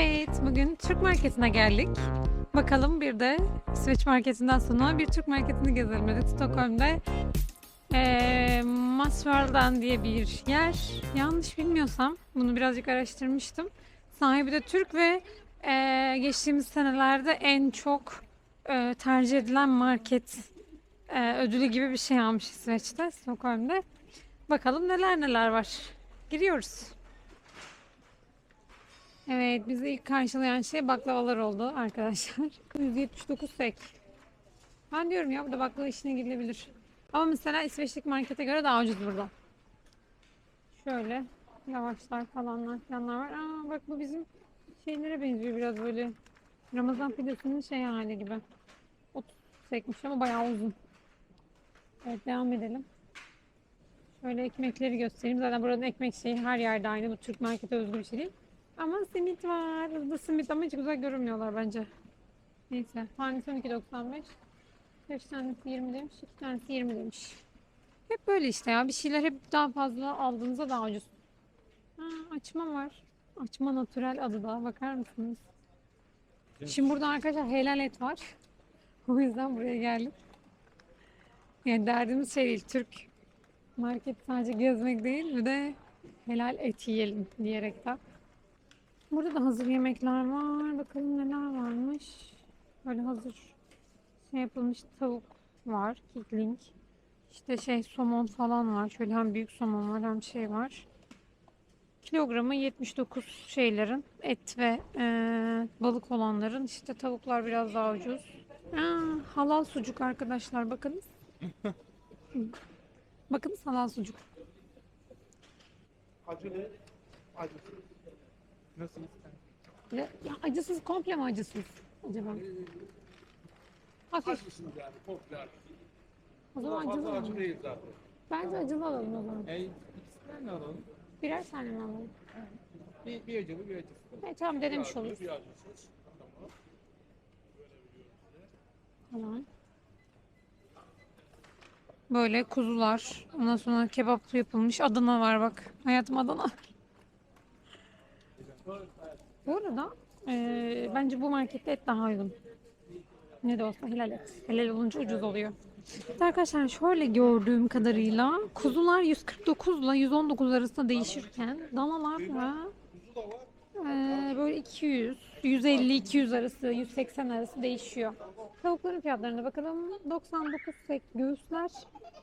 Evet, bugün Türk marketine geldik. Bakalım bir de İsveç marketinden sonra bir Türk marketini gezelim dedik. Stockholm'da eee Masvardan diye bir yer. Yanlış bilmiyorsam bunu birazcık araştırmıştım. Sahibi de Türk ve eee, geçtiğimiz senelerde en çok eee, tercih edilen market eee, ödülü gibi bir şey almış İsveç'te, Stockholm'da. Bakalım neler neler var. Giriyoruz. Evet, bizi ilk karşılayan şey baklavalar oldu arkadaşlar. 179 sek. Ben diyorum ya burada baklava işine girilebilir. Ama mesela İsveç'teki markete göre daha ucuz burada. Şöyle lavaşlar falanlar falanlar var. Aa bak bu bizim şeylere benziyor biraz böyle. Ramazan pidesinin şey hali gibi. 30 sekmiş ama bayağı uzun. Evet devam edelim. Şöyle ekmekleri göstereyim. Zaten buranın ekmek şeyi her yerde aynı. Bu Türk markete özgü bir şey değil. Ama simit var. Burada simit ama hiç güzel görünmüyorlar bence. Neyse. Tanesi 12.95. 5 tanesi 20 demiş. 2 tanesi 20 demiş. Hep böyle işte ya. Bir şeyler hep daha fazla aldığınızda daha ucuz. Ha, açma var. Açma natürel adı da. Bakar mısınız? Şimdi burada arkadaşlar helal et var. O yüzden buraya geldik. Yani derdimiz şey değil. Türk market sadece gezmek değil bir de helal et yiyelim diyerekten. Burada da hazır yemekler var. Bakalım neler varmış. Böyle hazır şey yapılmış tavuk var. Kikling. İşte şey somon falan var. Şöyle hem büyük somon var hem şey var. Kilogramı 79 şeylerin et ve eee, balık olanların işte tavuklar biraz daha ucuz. Aa, halal sucuk arkadaşlar bakınız. bakınız halal sucuk. Acılı, acısız. Nasıl ister? Ya, ya acısız komple mi acısız acaba? Hafif. Acısız yani, popüler. O zaman Fazla acılı acı alalım. değil zaten. Bence acılı alalım o zaman. E, ikisinden ne alalım? Birer tane mi alalım? Bir, bir acılı, bir acısız. Evet tamam denemiş Bir acılı, oluruz. Bir acısız. Tamam. Tamam. Böyle kuzular. Ondan sonra kebap yapılmış. Adana var bak. Hayatım Adana. Bu arada eee, bence bu markette et daha uygun. Ne de olsa helal et. Helal olunca ucuz oluyor. Arkadaşlar şöyle gördüğüm kadarıyla kuzular 149 ile 119 arasında değişirken danalar da eee, böyle 200, 150, 200 arası, 180 arası değişiyor. Tavukların fiyatlarına bakalım. 99 sek göğüsler,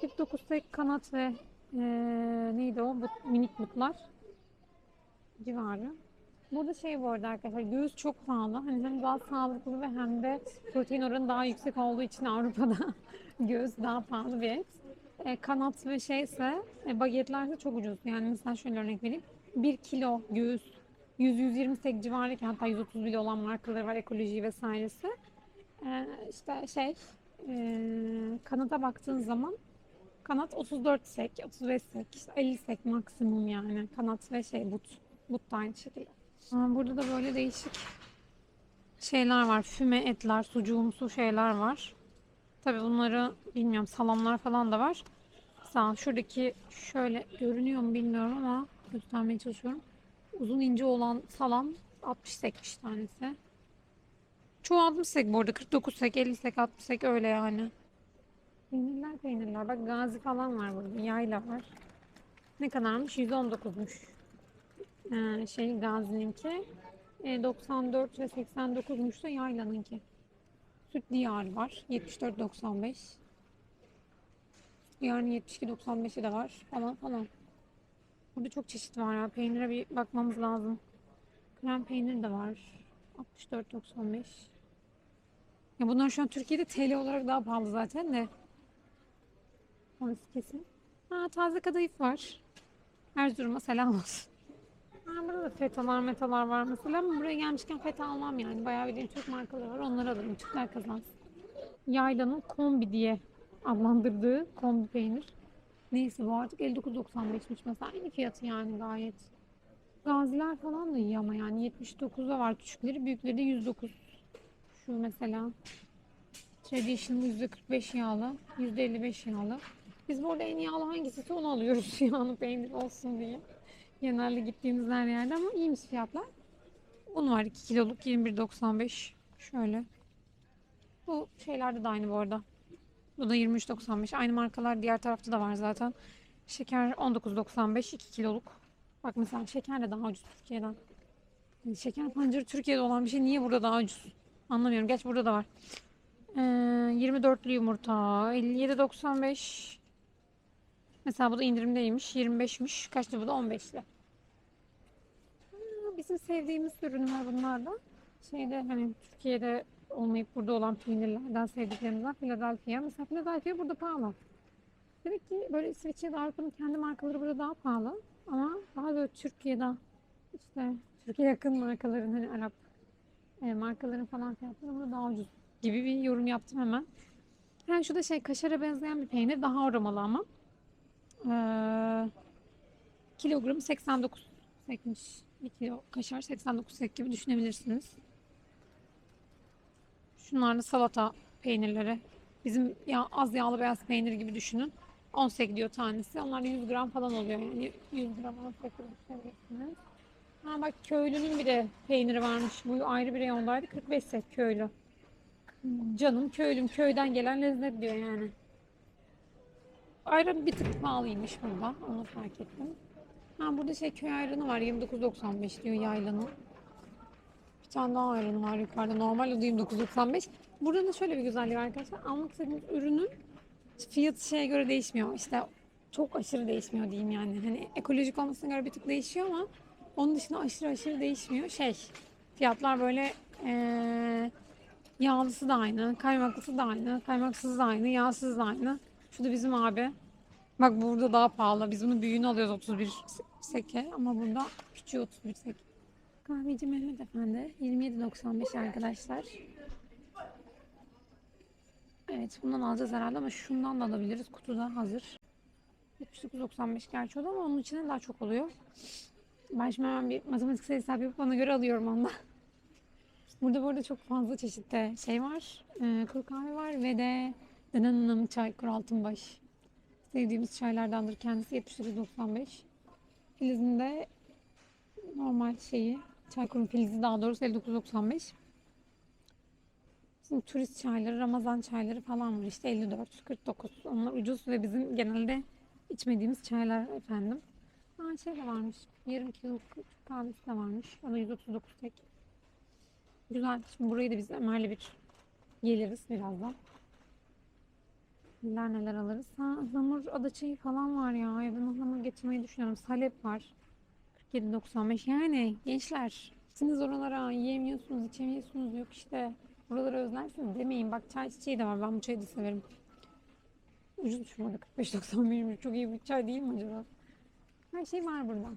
49 sek kanat ve eee, neydi o? Bu minik butlar civarı. Burada şey bu arada arkadaşlar göğüs çok pahalı. Hani hem daha sağlıklı ve hem de protein oranı daha yüksek olduğu için Avrupa'da göğüs daha pahalı bir et. E, kanat ve şeyse e, bagetler de çok ucuz. Yani mesela şöyle örnek vereyim. 1 kilo göğüs 100-120 sek civarıyken hatta 130 bile olan markaları var ekoloji vesairesi. E, işte şey e, kanata baktığın zaman kanat 34 sek, 35 sek, işte 50 sek maksimum yani kanat ve şey but. But da aynı şekilde. Burada da böyle değişik şeyler var. Füme etler, sucuğumsu şeyler var. Tabii bunları bilmiyorum salamlar falan da var. Sağ şuradaki şöyle görünüyor mu bilmiyorum ama göstermeye çalışıyorum. Uzun ince olan salam 60 sekmiş tanesi. Çoğu 60 sek bu arada 49 sek, 50 sek, 60 sek öyle yani. Peynirler peynirler. Bak gazi falan var burada. Yayla var. Ne kadarmış? 119'muş. Ee, şey Gazi'ninki. E, 94 ve 89'muş da Yayla'nınki. Süt diyar var. 74.95. Diyarın 72.95'i de var falan falan. Burada çok çeşit var ya. Peynire bir bakmamız lazım. Krem peynir de var. 64.95. Ya bunlar şu an Türkiye'de TL olarak daha pahalı zaten de. Orası kesin. Ha, taze kadayıf var. Erzurum'a selam olsun. Ha, burada da fetalar metalar var mesela ama buraya gelmişken feta almam yani. Bayağı bildiğim Türk markaları var. Onları alırım. Türkler kazansın. Yaylanın kombi diye adlandırdığı kombi peynir. Neyse bu artık 59.95'miş mesela. Aynı fiyatı yani gayet. Gaziler falan da iyi ama yani 79'da var küçükleri. Büyükleri de 109. Şu mesela. Traditional %45 yağlı. %55 yağlı. Biz burada en yağlı hangisi onu alıyoruz yağlı peynir olsun diye. Genelde gittiğimiz her yerde ama iyiymiş fiyatlar. Un var 2 kiloluk 21.95. Şöyle. Bu şeylerde de aynı bu arada. Bu da 23.95. Aynı markalar diğer tarafta da var zaten. Şeker 19.95 2 kiloluk. Bak mesela şeker de daha ucuz Türkiye'den. Yani şeker pancarı Türkiye'de olan bir şey niye burada daha ucuz? Anlamıyorum. Geç burada da var. Ee, 24'lü yumurta 57.95. Mesela bu da indirimdeymiş. 25'miş. Kaçtı bu da 15'li. Bizim sevdiğimiz ürünler bunlar da. Şeyde hani Türkiye'de olmayıp burada olan peynirlerden sevdiklerimizden Philadelphia. Mesela Philadelphia burada pahalı. Demek ki böyle İsviçre ve Avrupa'nın kendi markaları burada daha pahalı. Ama daha böyle Türkiye'de işte Türkiye yakın markaların hani Arap e, markaların falan fiyatları burada daha ucuz gibi bir yorum yaptım hemen. Yani şu da şey kaşara benzeyen bir peynir daha aromalı ama. Ee, kilogramı 89 sekmiş. Bir kilo kaşar 89 sek gibi düşünebilirsiniz. Şunlar da salata peynirleri. Bizim ya az yağlı beyaz peynir gibi düşünün. 10 sek diyor tanesi. Onlar 100 gram falan oluyor. Yani 100 gram 10 sek gibi düşünebilirsiniz. Ha bak köylünün bir de peyniri varmış. Bu ayrı bir reyondaydı. 45 sek köylü. Canım köylüm köyden gelen lezzet diyor yani. Ayran bir tık pahalıymış burada. Onu fark ettim. Ha burada şey köy ayranı var. 29.95 diyor yaylanın. Bir tane daha ayranı var yukarıda. Normal o da 29.95. Burada da şöyle bir güzelliği var arkadaşlar. Almak istediğiniz ürünün fiyatı şeye göre değişmiyor. İşte çok aşırı değişmiyor diyeyim yani. Hani ekolojik olmasına göre bir tık değişiyor ama onun dışında aşırı aşırı değişmiyor. Şey fiyatlar böyle eee Yağlısı da aynı, kaymaklısı da aynı, kaymaksız da aynı, yağsız da aynı. Şu da bizim abi. Bak burada daha pahalı. Biz bunu büyüğünü alıyoruz 31 seke ama burada küçüğü 31 sek. Kahveci Mehmet Efendi 27.95 arkadaşlar. Evet bundan alacağız herhalde ama şundan da alabiliriz. Kutuda hazır. 79.95 gerçi o ama onun içinde daha çok oluyor. Ben şimdi hemen bir matematiksel hesap yapıp bana göre alıyorum ondan. Burada bu arada çok fazla çeşitte şey var. Ee, kuru kahve var ve de Dananım çay Kur Altınbaş. Sevdiğimiz çaylardandır kendisi 79.95. Filizinde normal şeyi Çaykur'un filizi daha doğrusu 59.95. Şimdi turist çayları, Ramazan çayları falan var işte 54, 49. Onlar ucuz ve bizim genelde içmediğimiz çaylar efendim. Ha şey de varmış. Yarım kilo Türk kahvesi de varmış. O da 139 tek. Güzel. Şimdi burayı da biz Ömer'le bir geliriz birazdan. Neler neler alırız. Ha, ıhlamur adaçayı falan var ya. Ben ıhlamur getirmeyi düşünüyorum. Salep var. 47.95. Yani gençler. Siz oralara yiyemiyorsunuz, içemiyorsunuz. Yok işte. Buraları özlersiniz demeyin. Bak çay çiçeği de var. Ben bu çayı da severim. Ucuzmuş bu arada. 45.91. Çok iyi bir çay değil mi acaba? Her şey var burada.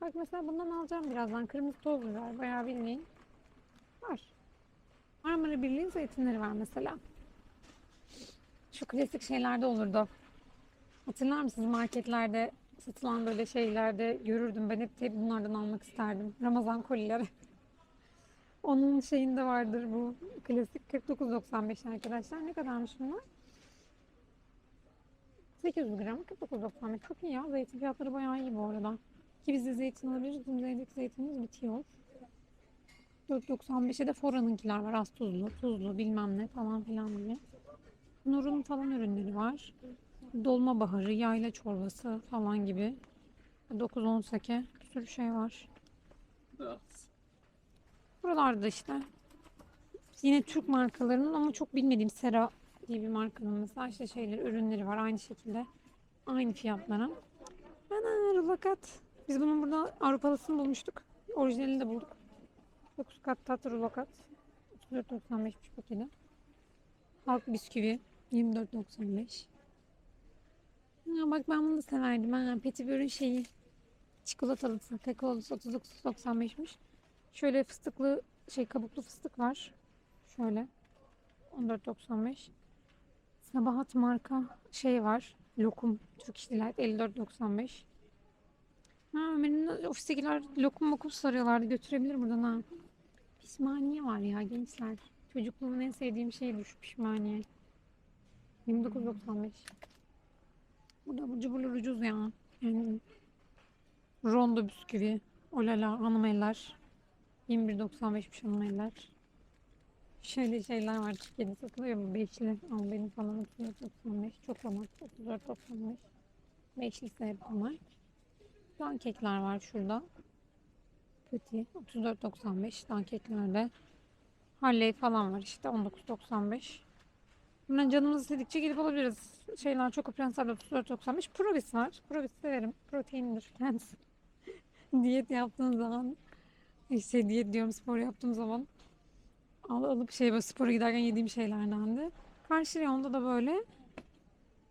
Bak mesela bundan alacağım birazdan. Kırmızı toz biber. Bayağı bilmeyin. Var. Marmara Birliği zeytinleri var mesela. Şu klasik şeylerde olurdu. Hatırlar mısınız marketlerde satılan böyle şeylerde görürdüm. Ben hep, hep bunlardan almak isterdim. Ramazan kolileri. Onun şeyinde vardır bu klasik 49.95 arkadaşlar. Ne kadarmış bunlar? 800 gram 49.95 çok iyi ya. Zeytin fiyatları bayağı iyi bu arada. Ki biz de zeytin alabiliriz. Bizim evdeki zeytinimiz bitiyor. 4.95'e de Fora'nınkiler var. Az tuzlu, tuzlu bilmem ne falan filan diye. Nur'un falan ürünleri var. Dolma baharı, yayla çorbası falan gibi. 9-10 seke bir sürü şey var. Buralarda işte yine Türk markalarının ama çok bilmediğim Sera diye bir markanın mesela işte şeyleri, ürünleri var aynı şekilde. Aynı fiyatlara. Ana rulokat. Biz bunun burada Avrupalısını bulmuştuk. Orijinalini de bulduk. 9 kat tatlı rulokat. 34.95 paketi. Halk bisküvi 24.95. Ya bak ben bunu da severdim. Ha, Petibör'ün şeyi çikolatalısı, kakaolusu 39.95'miş. Şöyle fıstıklı şey kabuklu fıstık var. Şöyle 14.95. Sabahat marka şey var. Lokum Türk İş Delight 54.95. Ha Ömer'in ofistekiler lokum mokum sarıyorlardı. Götürebilir buradan ha. Pişmaniye var ya gençler. Çocukluğumun en sevdiğim şeydi şu pişmaniye. 29.95. Burada bu cuburlar ucuz ya. Yani rondo bisküvi, olala, hanım eller. 21.95'miş onun eller. Şöyle şeyler var. Türkiye'de satılıyor mu? Beşli. Al benim falan 34.95. Çok rahat. 34.95. Beşlisi hep bunlar. Dankekler var şurada. Petit 34.95 dankeklerde. Harley falan var işte 19.95. Bundan canımız istedikçe gidip alabiliriz. Şeyler çok prensable 34.95. Provis var. Provis severim. Proteindir kendisi. diyet yaptığım zaman işte diyet diyorum spor yaptığım zaman al alıp şey böyle spora giderken yediğim şeylerdendi. Karşı reyonda da böyle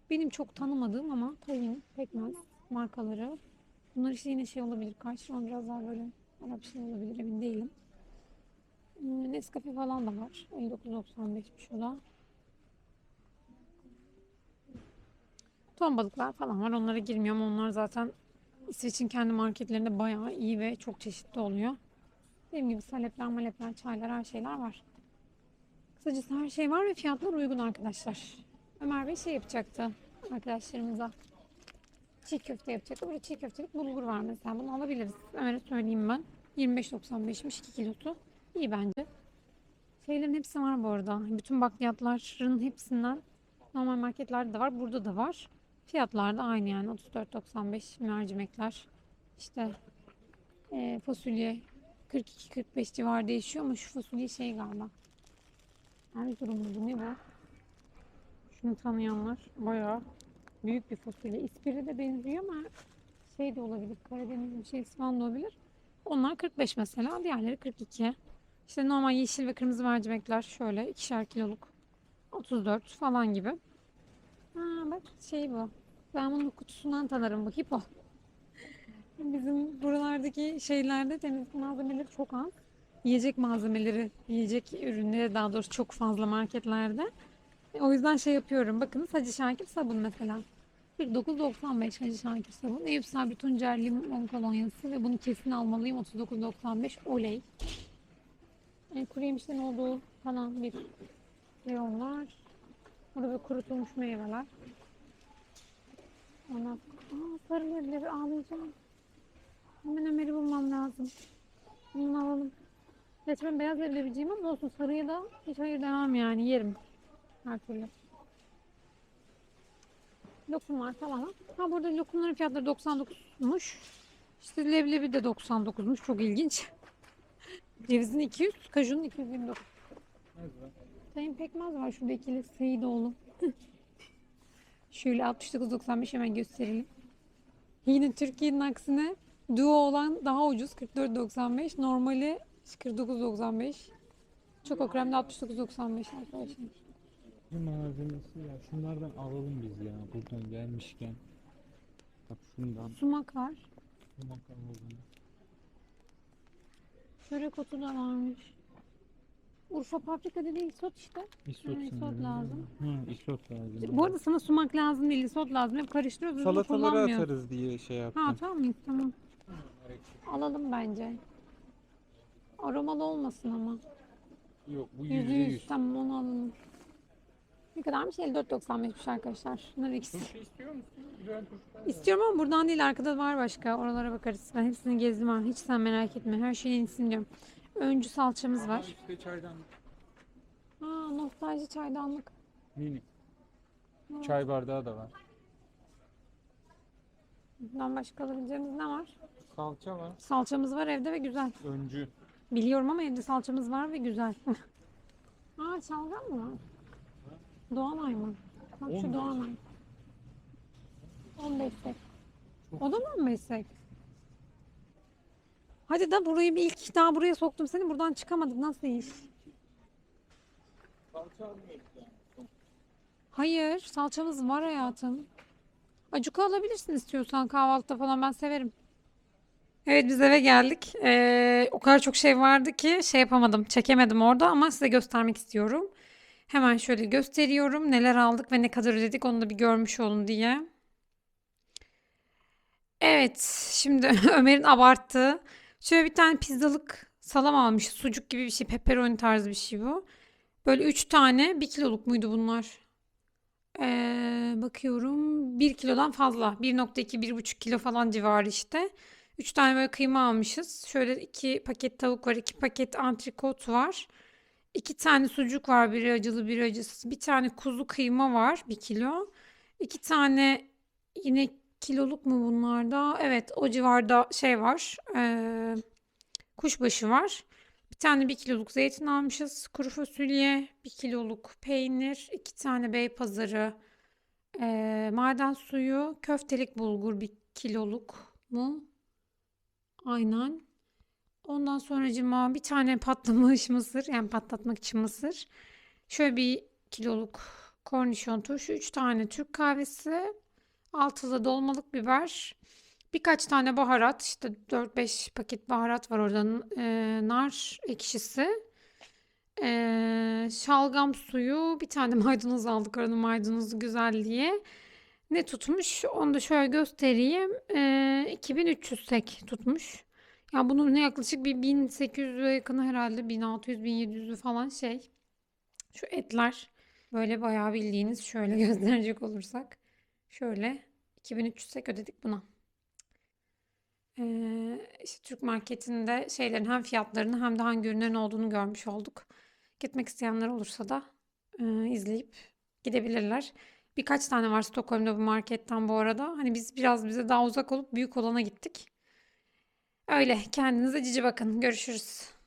benim çok tanımadığım ama tayin, pekmez markaları. Bunlar işte yine şey olabilir. Karşı reyon biraz daha böyle Arap şey olabilir emin değilim. Hmm, Nescafe falan da var. 59.95'miş o da. Ton balıklar falan var. Onlara girmiyorum. Onlar zaten İsveç'in kendi marketlerinde bayağı iyi ve çok çeşitli oluyor. Dediğim gibi salepler, malepler, çaylar, her şeyler var. Kısacası her şey var ve fiyatlar uygun arkadaşlar. Ömer Bey şey yapacaktı arkadaşlarımıza. Çiğ köfte yapacaktı. Burada çiğ köftelik bulgur var mesela. Bunu alabiliriz. Ömer'e söyleyeyim ben. 25.95'miş 2 kilosu. İyi bence. Şeylerin hepsi var bu arada. Bütün bakliyatların hepsinden normal marketlerde de var. Burada da var. Fiyatlar da aynı yani 34.95 mercimekler. İşte eee, fasulye 42-45 civar değişiyor ama şu fasulye şey galiba. Erzurumlu bu ne bu? Şunu tanıyanlar bayağı büyük bir fasulye. İspiri de benziyor ama şey de olabilir. Karadeniz bir şey falan da olabilir. Onlar 45 mesela. Diğerleri 42. İşte normal yeşil ve kırmızı mercimekler şöyle ikişer kiloluk 34 falan gibi. Ha bak şey bu. Ben bunu kutusundan tanırım bu hipo. Bizim buralardaki şeylerde temizlik malzemeleri çok az. Yiyecek malzemeleri, yiyecek ürünleri daha doğrusu çok fazla marketlerde. E, O yüzden şey yapıyorum. Bakınız Hacı Şakir sabun mesela. 49.95 Hacı Şakir sabun. Eyüp Sabri Tuncer limon kolonyası ve bunu kesin almalıyım. 39.95 oley. E, kuru yemişlerin olduğu falan bir reyon var. Burada kurutulmuş meyveler. Ondan Aa, sarı leblebi ağlayacağım. Hemen Ömer'i bulmam lazım. Bunu alalım. Gerçi ben beyaz leblebiciyim ama olsun sarıya da hiç hayır demem yani yerim. Her türlü. Lokum var falan. Ha burada lokumların fiyatları 99'muş. İşte leblebi de 99'muş. Çok ilginç. Cevizin 200, kajunun 229. Nerede? Sayın Pekmez var şurada ikili Seyidoğlu. Şöyle 69.95 hemen gösterelim. Yine Türkiye'nin aksine duo olan daha ucuz 44.95. Normali 49.95. Çok krem de 69.95 arkadaşlar. Bu malzemesi ya. Şunlardan alalım biz ya. Buradan gelmişken. Bak şundan. Sumak var. Şundan alalım. Çörek otu da varmış. Urfa paprika dediğin isot işte. Isot Ha, isot lazım. Hı, isot lazım. Bu arada sana sumak lazım değil, isot lazım. Hep karıştırıyoruz. Salatalara atarız diye şey yaptım. Ha tamam mıyız? Tamam. Alalım bence. Aromalı olmasın ama. Yok bu Yüzde yüz. Tamam onu alalım. Ne kadarmış? 54.95'miş arkadaşlar. Bunlar ikisi. Turşu istiyor musun? Güzel turşular var. İstiyorum ama buradan değil arkada var başka. Oralara bakarız. Ben hepsini gezdim ha. Hiç sen merak etme. Her şeyin iyisini diyorum. Öncü salçamız var. İşte çaydan Aa nostalji çaydanlık. mini. Evet. Çay bardağı da var. Bundan başka alabileceğimiz ne var? Salça var. Salçamız var evde ve güzel. Öncü. Biliyorum ama evde salçamız var ve güzel. Aa şalgam mı? Doğanay mı? Bak şu 15. Doğanay. 15 sek. O da mı 15 sek? Hadi da burayı bir ilk daha buraya soktum seni buradan çıkamadık nasıl iş? Hayır salçamız var hayatım. Acuka alabilirsin istiyorsan kahvaltıda falan ben severim. Evet biz eve geldik. Ee, o kadar çok şey vardı ki şey yapamadım, çekemedim orada ama size göstermek istiyorum. Hemen şöyle gösteriyorum neler aldık ve ne kadar ödedik onu da bir görmüş olun diye. Evet, şimdi Ömer'in abarttığı şöyle bir tane pizzalık salam almış. Sucuk gibi bir şey, pepperoni tarzı bir şey bu. Böyle üç tane, bir kiloluk muydu bunlar? Ee, bakıyorum 1 kilodan fazla. 1.2 1.5 kilo falan civarı işte. 3 tane böyle kıyma almışız. Şöyle 2 paket tavuk var, 2 paket antrikot var. 2 tane sucuk var, biri acılı, biri acısız. Bir tane kuzu kıyma var, 1 kilo. 2 tane yine kiloluk mu bunlarda? Evet, o civarda şey var. Ee, kuşbaşı var. Bir tane 1 kiloluk zeytin almışız. Kuru fasulye, 1 kiloluk peynir, 2 tane beypazarı, ee, maden suyu, köftelik bulgur 1 kiloluk mu? Aynen. Ondan sonracıma bir tane patlamış mısır, yani patlatmak için mısır. Şöyle bir kiloluk kornişon turşu, 3 tane Türk kahvesi, altıda dolmalık biber, birkaç tane baharat, işte 4-5 paket baharat var orada, ee, nar ekşisi, ee, şalgam suyu, bir tane maydanoz aldık oranın maydanozu güzel diye. Ne tutmuş? Onu da şöyle göstereyim. Ee, 2300 tek tutmuş. Ya bunun ne yaklaşık bir 1800'e yakın herhalde 1600-1700'ü falan şey. Şu etler böyle bayağı bildiğiniz şöyle gösterecek olursak. Şöyle 2300 tek ödedik buna. Ee, işte Türk marketinde şeylerin hem fiyatlarını hem de hangi ürünlerin olduğunu görmüş olduk. Gitmek isteyenler olursa da e, izleyip gidebilirler. Birkaç tane var Stockholm'da bu marketten bu arada. Hani biz biraz bize daha uzak olup büyük olana gittik. Öyle kendinize cici bakın. Görüşürüz.